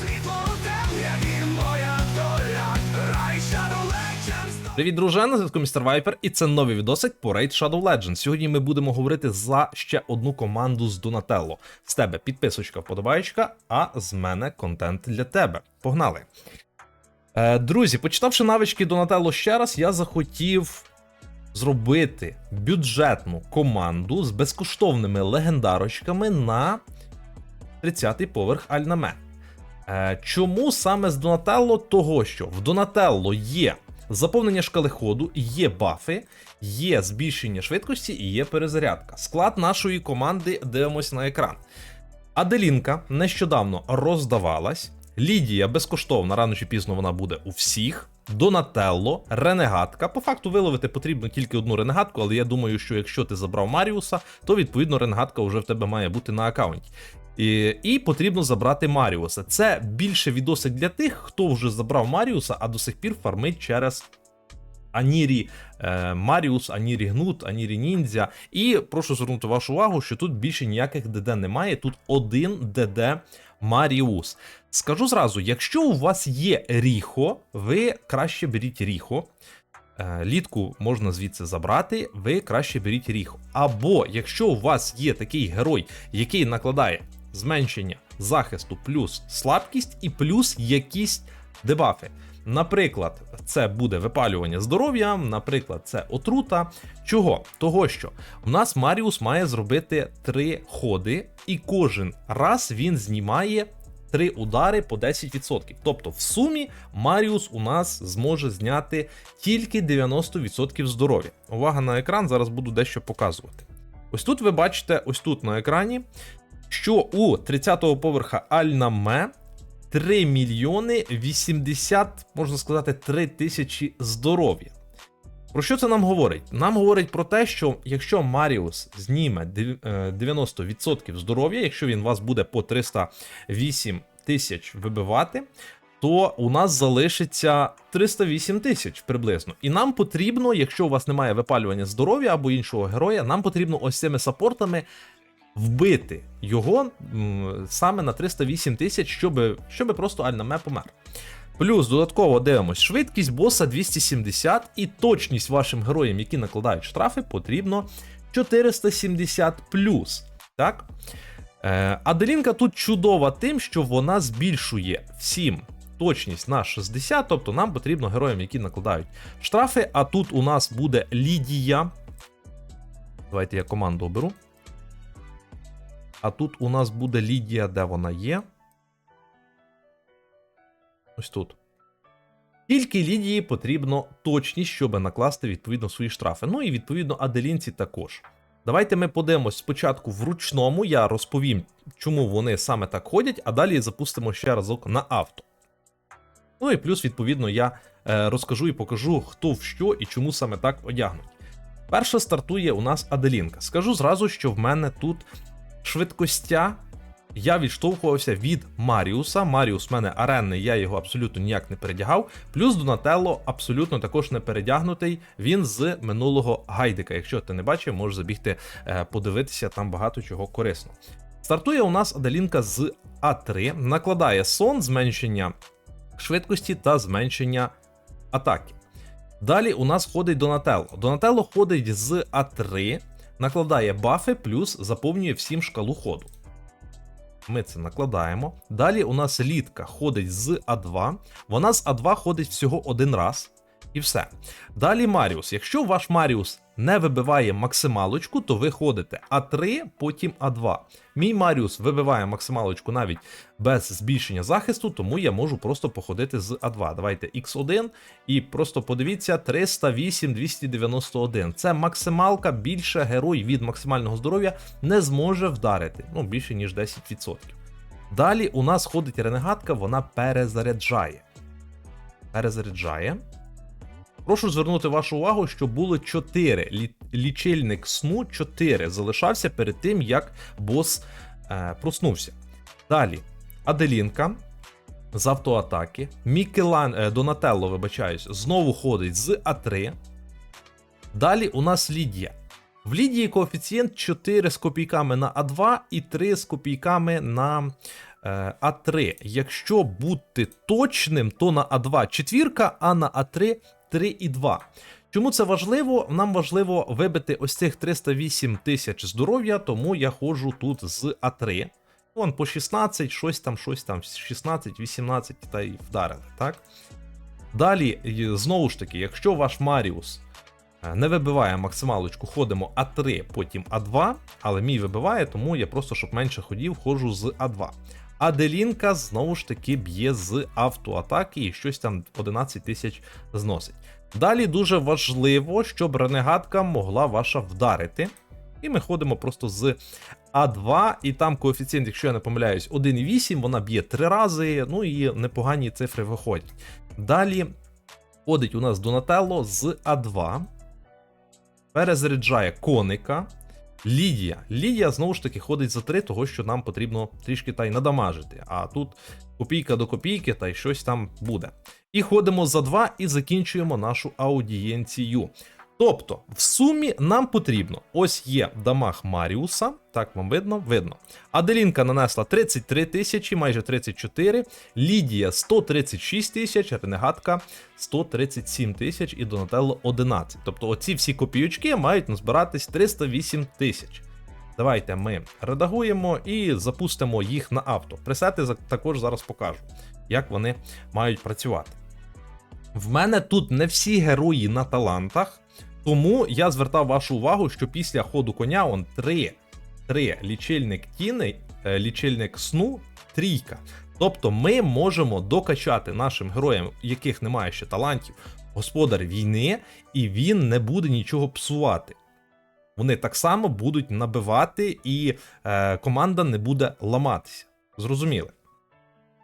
Світло у темряві моя доля, рай Shadow Привіт, дружина, на зв'язку містер Вайпер, і це новий відосик по Raid Shadow Legends. Сьогодні ми будемо говорити за ще одну команду з Донателло. З тебе підписочка, вподобаєчка, а з мене контент для тебе. Погнали! Е, друзі, почитавши навички Донателло ще раз, я захотів зробити бюджетну команду з безкоштовними легендарочками на 30-й поверх Альнаме. Е, Чому саме з Донателло? Того, що в Донателло є заповнення шкали ходу, є бафи, є збільшення швидкості і є перезарядка. Склад нашої команди дивимося на екран. Аделінка нещодавно роздавалась. Лідія безкоштовна, рано чи пізно вона буде у всіх. Донателло, ренегатка. По факту виловити потрібно тільки одну ренегатку, але я думаю, що якщо ти забрав Маріуса, то відповідно ренегатка вже в тебе має бути на аккаунті. І, потрібно забрати Маріуса. Це більше відосик для тих, хто вже забрав Маріуса, а до сих пір фармить через Анірі е, Маріус, Анірі Гнут, Анірі Ніндзя. І прошу звернути вашу увагу, що тут більше ніяких ДД немає. Тут один ДД Маріус. Скажу зразу: якщо у вас є Ріхо, ви краще беріть Ріхо. Е, Літку можна звідси забрати, ви краще беріть Ріхо. Або якщо у вас є такий герой, який накладає зменшення захисту плюс слабкість і плюс якісь дебафи. Наприклад, це буде випалювання здоров'я, наприклад, це отрута. Чого? Того, що в нас Маріус має зробити три ходи, і кожен раз він знімає три удари по 10%. Тобто, в сумі Маріус у нас зможе зняти тільки 90% здоров'я. Увага на екран, зараз буду дещо показувати. Ось тут ви бачите, ось тут на екрані, що у 30-го поверха Альнаме 3 мільйони 80, можна сказати, 3 тисячі здоров'я. Про що це нам говорить? Нам говорить про те, що якщо Маріус зніме е, 90% здоров'я, якщо він вас буде по 308 тисяч вибивати, то у нас залишиться 308 тисяч приблизно. І нам потрібно, якщо у вас немає випалювання здоров'я або іншого героя, нам потрібно ось цими саппортами вбити його саме на 308 тисяч, щоб, щоб просто Альнаме помер. Плюс додатково дивимось швидкість боса 270 і точність вашим героям, які накладають штрафи, потрібно 470 плюс. Так? Е, Аделінка тут чудова тим, що вона збільшує всім точність на 60, тобто нам потрібно героям, які накладають штрафи. А тут у нас буде Лідія. Давайте я команду оберу. А тут у нас буде Лідія, де вона є. Ось тут. Тільки Лідії потрібно точність, щоб накласти відповідно свої штрафи. Ну і відповідно Аделінці також. Давайте ми подивимось спочатку в ручному, я розповім, чому вони саме так ходять, а далі запустимо ще разок на авто. Ну і плюс, відповідно, я е, розкажу і покажу, хто в що і чому саме так одягнуть. Перша стартує у нас Аделінка. Скажу зразу, що в мене тут швидкостя. Я відштовхувався від Маріуса. Маріус в мене аренний, я його абсолютно ніяк не передягав. Плюс Донателло абсолютно також не передягнутий. Він з минулого гайдика. Якщо ти не бачив, можеш забігти е, подивитися, там багато чого корисно. Стартує у нас Аделінка з А3, накладає сон, зменшення швидкості та зменшення атаки. Далі у нас ходить Донателло. Донателло ходить з А3, накладає бафи, плюс заповнює всім шкалу ходу. Ми це накладаємо. Далі у нас літка ходить з А2. Вона з А2 ходить всього один раз. І все. Далі Маріус. Якщо ваш Маріус не вибиває максималочку, то ви ходите А3, потім А2. Мій Маріус вибиває максималочку навіть без збільшення захисту, тому я можу просто походити з А2. Давайте X1 і просто подивіться 308 291. Це максималка, більше герой від максимального здоров'я не зможе вдарити. Ну, більше ніж 10%. Далі у нас ходить ренегатка, вона перезаряджає. Перезаряджає. Прошу звернути вашу увагу, що було 4. Лі- Лічильник сну 4 залишався перед тим, як бос е, проснувся. Далі Аделінка з автоатаки. Мікелан е, Донателло, вибачаюсь, знову ходить з А3. Далі у нас Лідія. В Лідії коефіцієнт 4 з копійками на А2 і 3 з копійками на е, А3. Якщо бути точним, то на А2 четвірка, а на А3 3,2. Чому це важливо? Нам важливо вибити ось цих 308 тисяч здоров'я, тому я ходжу тут з А3. Вон по 16, щось там, щось там, 16, 18 та й вдарили, так? Далі, знову ж таки, якщо ваш Маріус е, не вибиває максималочку, ходимо А3, потім А2, але мій вибиває, тому я просто, щоб менше ходів, ходжу з А2. Аделінка знову ж таки б'є з автоатаки і щось там 11 тисяч зносить. Далі дуже важливо, щоб ренегатка могла ваша вдарити. І ми ходимо просто з А2, і там коефіцієнт, якщо я не помиляюсь, 1,8, вона б'є 3 рази, ну і непогані цифри виходять. Далі ходить у нас Донателло з А2, перезаряджає коника. Лідія. Лідія знову ж таки ходить за три, того що нам потрібно трішки та й надамажити. А тут копійка до копійки, та й щось там буде. І ходимо за два і закінчуємо нашу аудієнцію. Тобто, в сумі нам потрібно: ось є дамаг Маріуса, так вам видно, видно. Аделінка нанесла 33 тисячі, майже 34, Лідія 136 тисяч, Ренегатка 137 тисяч і Донателло 11. Тобто оці всі копійочки мають назбиратись 308 тисяч. Давайте ми редагуємо і запустимо їх на авто. Пресети також зараз покажу, як вони мають працювати. В мене тут не всі герої на талантах, тому я звертав вашу увагу, що після ходу коня он 3, 3 лічильник тіней, е, лічильник сну, трійка. Тобто ми можемо докачати нашим героям, яких немає ще талантів, господар війни, і він не буде нічого псувати. Вони так само будуть набивати, і е, команда не буде ламатися. Зрозуміли?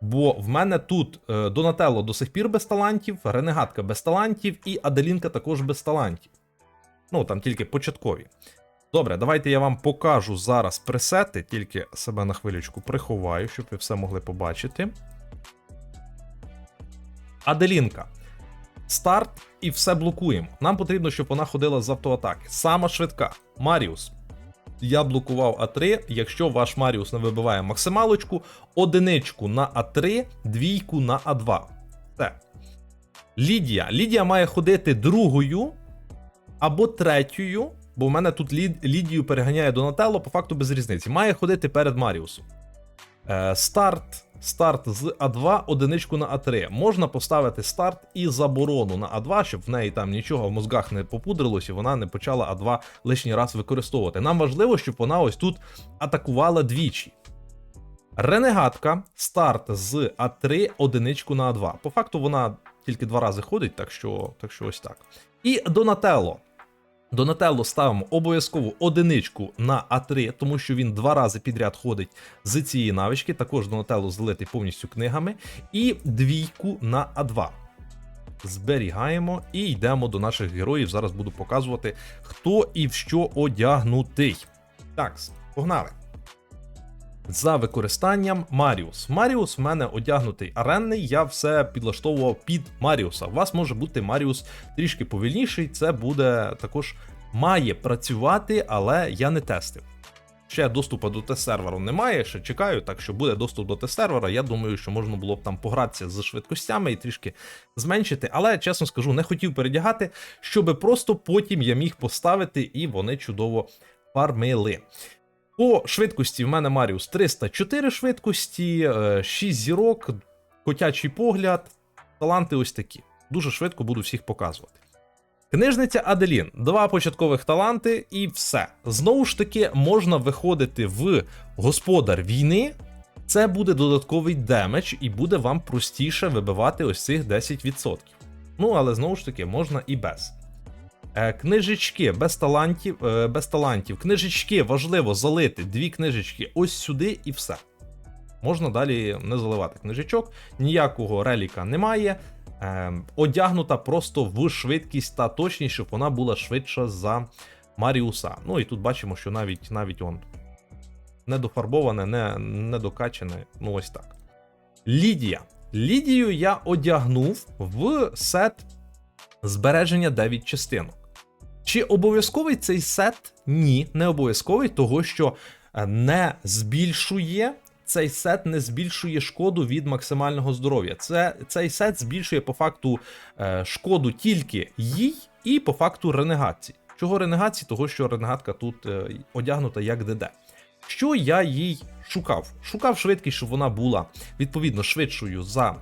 Бо в мене тут е, Донателло до сих пір без талантів, Ренегатка без талантів і Аделінка також без талантів. Ну, там тільки початкові. Добре, давайте я вам покажу зараз пресети, тільки себе на хвилючку приховаю, щоб ви все могли побачити. Аделінка. Старт і все блокуємо. Нам потрібно, щоб вона ходила з автоатаки. Сама швидка. Маріус. Я блокував А3. Якщо ваш Маріус не вибиває максималочку, одиничку на А3, двійку на А2. Все. Лідія. Лідія має ходити другою або третьою, бо в мене тут Лід- Лідію переганяє Донателло, по факту без різниці. Має ходити перед Маріусом. Е, старт. Старт з А2, одиничку на А3. Можна поставити старт і заборону на А2, щоб в неї там нічого в мозгах не попудрилось і вона не почала А2 лишній раз використовувати. Нам важливо, щоб вона ось тут атакувала двічі. Ренегатка, старт з А3, одиничку на А2. По факту вона тільки два рази ходить, так що, так що ось так. І Донателло. Донателло ставимо обов'язково одиничку на А3, тому що він два рази підряд ходить з цієї навички. Також Донателло залитий повністю книгами. І двійку на А2. Зберігаємо і йдемо до наших героїв. Зараз буду показувати, хто і в що одягнутий. Так, погнали. За використанням Маріус. Маріус в мене одягнутий аренний, я все підлаштовував під Маріуса. У вас може бути Маріус трішки повільніший, це буде також має працювати, але я не тестив. Ще доступу до тест-серверу немає, ще чекаю, так що буде доступ до тест-сервера. Я думаю, що можна було б там погратися з швидкостями і трішки зменшити. Але чесно скажу, не хотів передягати, щоб просто потім я міг поставити і вони чудово фармили. По швидкості в мене Маріус 304 швидкості, 6 зірок, котячий погляд, таланти ось такі. Дуже швидко буду всіх показувати. Книжниця Аделін, два початкових таланти і все. Знову ж таки, можна виходити в господар війни. Це буде додатковий демедж, і буде вам простіше вибивати ось цих 10%. Ну, але знову ж таки, можна і без. Е, Книжечки без талантів, е, без талантів. Книжечки важливо залити дві книжечки ось сюди і все. Можна далі не заливати книжечок, ніякого реліка немає. Е, одягнута просто в швидкість та точність, щоб вона була швидша за Маріуса. Ну і тут бачимо, що навіть навіть он недофарбоване, не, недокачане. Ну ось так. Лідія. Лідію я одягнув в сет збереження 9 частинок. Чи обов'язковий цей сет? Ні, не обов'язковий, того що е, не збільшує цей сет не збільшує шкоду від максимального здоров'я. Це, цей сет збільшує по факту е, шкоду тільки їй і по факту ренегації. Чого ренегації? Того, що ренегатка тут е, одягнута як ДД. Що я їй шукав? Шукав швидкість, щоб вона була відповідно швидшою за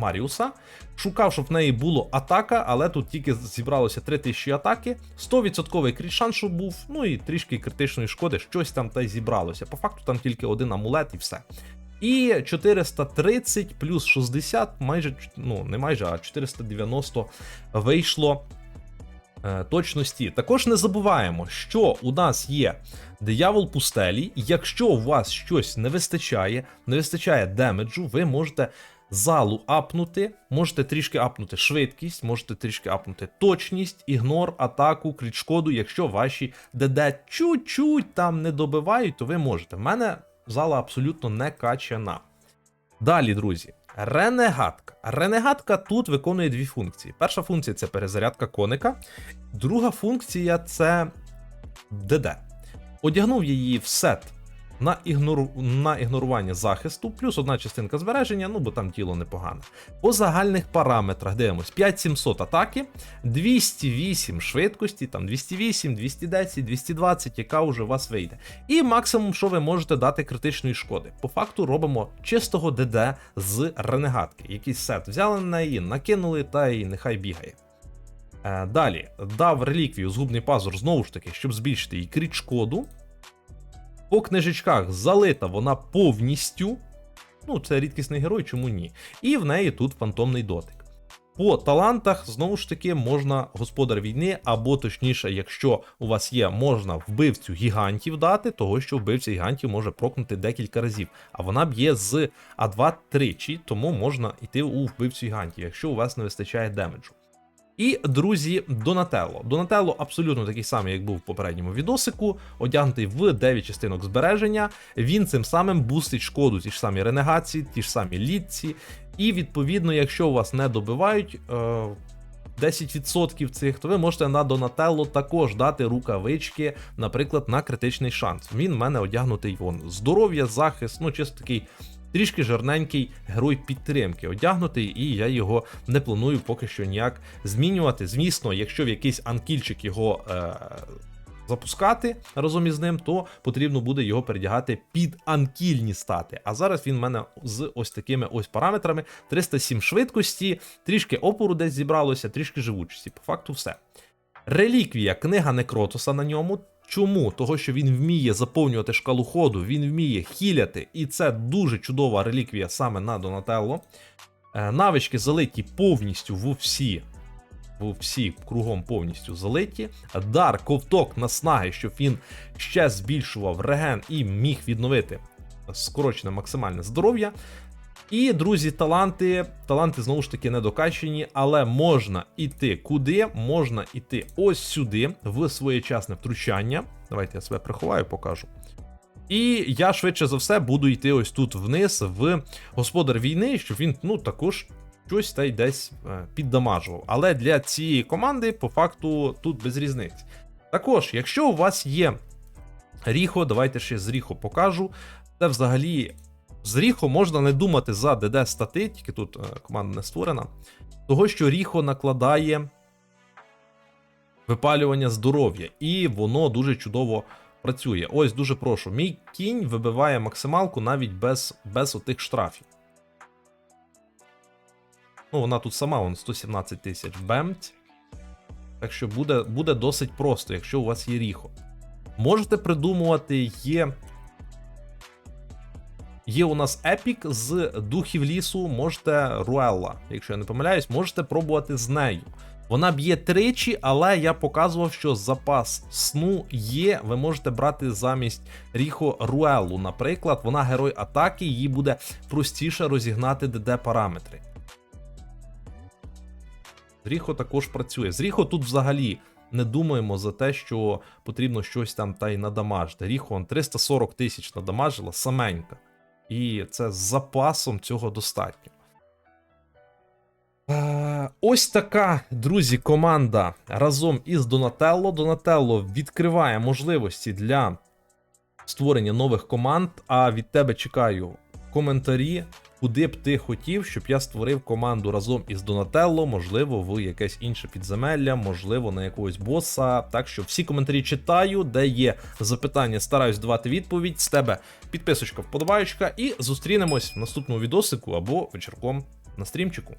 Маріуса. Шукав, щоб в неї було атака, але тут тільки зібралося 3000 атаки, 100% кріт шанс, був, ну і трішки критичної шкоди, щось там та й зібралося. По факту там тільки один амулет і все. І 430 плюс 60, майже ну не майже, а 490 вийшло е, точності. Також не забуваємо, що у нас є диявол пустелі. Якщо у вас щось не вистачає, не вистачає демеджу, ви можете залу апнути, можете трішки апнути швидкість, можете трішки апнути точність, ігнор, атаку, крит шкоду. Якщо ваші ДД чуть-чуть там не добивають, то ви можете. В мене зала абсолютно не качана. Далі, друзі, ренегатка. Ренегатка тут виконує дві функції. Перша функція це перезарядка коника, друга функція це ДД. Одягнув її в сет на, ігнору... на ігнорування захисту, плюс одна частинка збереження, ну бо там тіло непогане. По загальних параметрах дивимось 5700 атаки, 208 швидкості, там 208, 210, 220, яка вже у вас вийде. І максимум, що ви можете дати критичної шкоди. По факту робимо чистого ДД з ренегатки. Якийсь сет взяли на неї, накинули та й нехай бігає. Е, Далі дав реліквію згубний пазур знову ж таки, щоб збільшити її кріт шкоду. По книжечках залита вона повністю. Ну, це рідкісний герой, чому ні? І в неї тут фантомний дотик. По талантах, знову ж таки, можна господар війни, або точніше, якщо у вас є, можна вбивцю гігантів дати, того що вбивця гігантів може прокнути декілька разів. А вона б'є з А2 тричі, тому можна йти у вбивцю гігантів, якщо у вас не вистачає демеджу. І, друзі, Донателло. Донателло абсолютно такий самий, як був в попередньому відосику, одягнутий в 9 частинок збереження. Він цим самим бустить шкоду ті ж самі ренегації, ті ж самі літці. І відповідно, якщо у вас не добивають. Е- 10% цих, то ви можете на Донателло також дати рукавички, наприклад, на критичний шанс. Він в мене одягнутий вон здоров'я, захист, ну чисто такий трішки жирненький герой підтримки одягнутий, і я його не планую поки що ніяк змінювати. Звісно, якщо в якийсь анкільчик його. Е- Запускати разом із ним, то потрібно буде його передягати під анкільні стати. А зараз він в мене з ось такими ось параметрами: 307 швидкості, трішки опору десь зібралося, трішки живучості. По факту, все. Реліквія, книга Некротоса на ньому. Чому? Того, що він вміє заповнювати шкалу ходу, він вміє хіляти, і це дуже чудова реліквія саме на Донателло. Е, Навички залиті повністю в всі. Всі кругом повністю залиті. Дар, ковток наснаги, щоб він ще збільшував реген і міг відновити скорочене максимальне здоров'я. І, друзі, таланти. Таланти знову ж таки недокачені, але можна іти куди? Можна іти ось сюди, в своєчасне втручання. Давайте я себе приховаю, покажу. І я швидше за все буду йти ось тут вниз в господар війни, щоб він ну також щось та й десь е, піддамажував. Але для цієї команди, по факту, тут без різниці. Також, якщо у вас є Ріхо, давайте ще з Ріхо покажу. Це взагалі з Ріхо можна не думати за ДД стати, тільки тут е, команда не створена. Того, що Ріхо накладає випалювання здоров'я, і воно дуже чудово працює. Ось дуже прошу. Мій кінь вибиває максималку навіть без, без отих штрафів. Ну, вона тут сама, вон 117 тисяч бемть. Так що буде, буде досить просто, якщо у вас є ріхо. Можете придумувати, є. Є у нас епік з духів лісу, можете Руелла, якщо я не помиляюсь, можете пробувати з нею. Вона б'є тричі, але я показував, що запас сну є. Ви можете брати замість Ріхо Руеллу, наприклад, вона герой атаки, їй буде простіше розігнати ДД параметри. З Ріхо також працює. З Ріхо тут взагалі не думаємо за те, що потрібно щось там та й надамажити. Ріхо 340 тисяч надамажила саменька. І це з запасом цього достатньо. Е, Ось така, друзі, команда разом із Донателло. Донателло відкриває можливості для створення нових команд. А від тебе чекаю коментарі, куди б ти хотів, щоб я створив команду разом із Донателло, можливо, в якесь інше підземелля, можливо, на якогось боса. Так що всі коментарі читаю, де є запитання, стараюсь давати відповідь. З тебе підписочка, вподобаєчка, і зустрінемось в наступному відосику або вечірком на стрімчику.